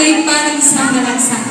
ako'y parang isang dalansa.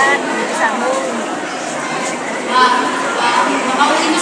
Yan, sa moon. Wow, wow. Nakausin na